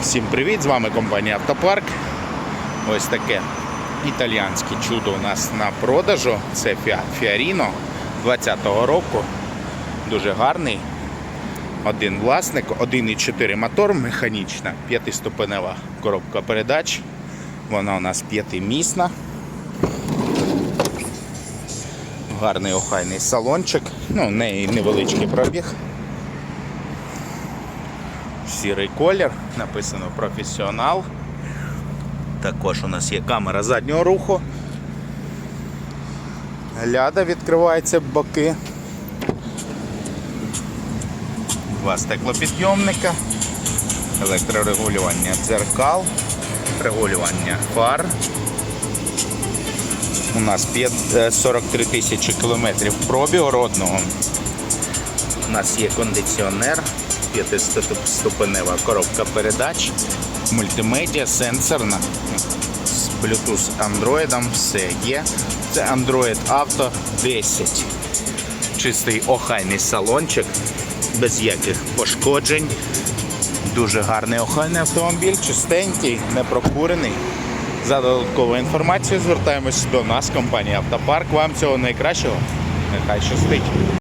Всім привіт! З вами компанія Автопарк. Ось таке італіянське чудо у нас на продажу. Це Fiorino 20-го року. Дуже гарний. Один власник, 1,4 мотор, механічна, п'ятиступенева коробка передач. Вона у нас п'ятимісна. Гарний охайний салончик. Ну, в неї невеличкий пробіг. Сірий колір, написано професіонал. Також у нас є камера заднього руху. Ляда відкривається боки. Два стеклопідйомника, електрорегулювання дзеркал, регулювання фар. У нас е, 43 тисячі кілометрів пробігу родного. У нас є кондиціонер, п'ятиступенева коробка передач, мультимедіа, сенсорна, з Bluetooth Android, все є. Це Android Auto 10. Чистий охайний салончик, без яких пошкоджень. Дуже гарний охайний автомобіль, чистенький, не прокурений. За додатковою інформацією звертаємось до нас, компанія Автопарк. Вам цього найкращого. Нехай щастить.